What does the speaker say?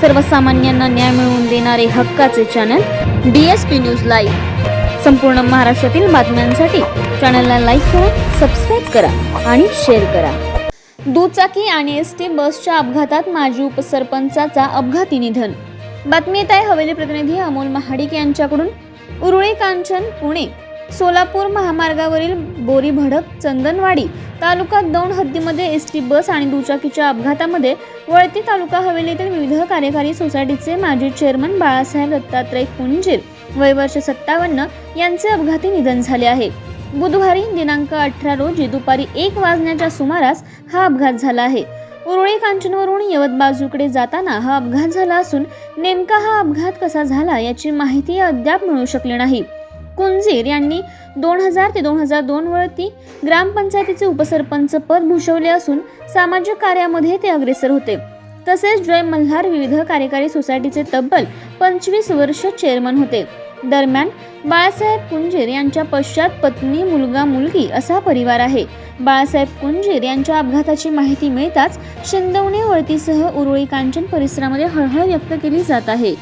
सर्वसामान्यांना न्याय मिळवून देणारे हक्काचे channel D S P news live संपूर्ण महाराष्ट्रातील बातम्यांसाठी चॅनलला लाईक करा सबस्क्राईब करा आणि शेअर करा. दुचाकी आणि एस टी बसच्या अपघातात माजी उपसरपंचाचा अपघाती निधन. बातमी येत आहे हवेली प्रतिनिधी अमोल महाडिक यांच्याकडून. उरुळे कांचन पुणे. सोलापूर महामार्गावरील बोरी भडक चंदनवाडी तालुका दौंड हद्दीमध्ये एस टी बस आणि दुचाकीच्या अपघातामध्ये वळती तालुका हवेलीतील विविध कार्यकारी सोसायटीचे माजी चेअरमन बाळासाहेब दत्तात्रय कुंजीर वय वर्ष सत्तावन्न यांचे अपघाती निधन झाले आहे. बुधवारी दिनांक अठरा रोजी दुपारी एक वाजण्याच्या सुमारास हा अपघात झाला आहे. उरुळी कांचनवरून यवत बाजूकडे जाताना हा अपघात झाला असून नेमका हा अपघात कसा झाला याची माहिती अद्याप मिळू शकली नाही. कुंजीर यांनी दोन हजार ते दोन हजार दोन वरती ग्रामपंचायतीचे उपसरपंच पद भूषवले असून सामाजिक कार्यामध्ये ते अग्रेसर होते. तसेच जय मल्हार विविध कार्यकारी सोसायटीचे तब्बल पंचवीस वर्ष चेअरमन होते. दरम्यान बाळासाहेब कुंजीर यांच्या पश्चात पत्नी मुलगा मुलगी असा परिवार आहे. बाळासाहेब कुंजीर यांच्या अपघाताची माहिती मिळताच शिंदवणे वळतीसह उरुळी कांचन परिसरामध्ये हळहळ व्यक्त केली जात आहे.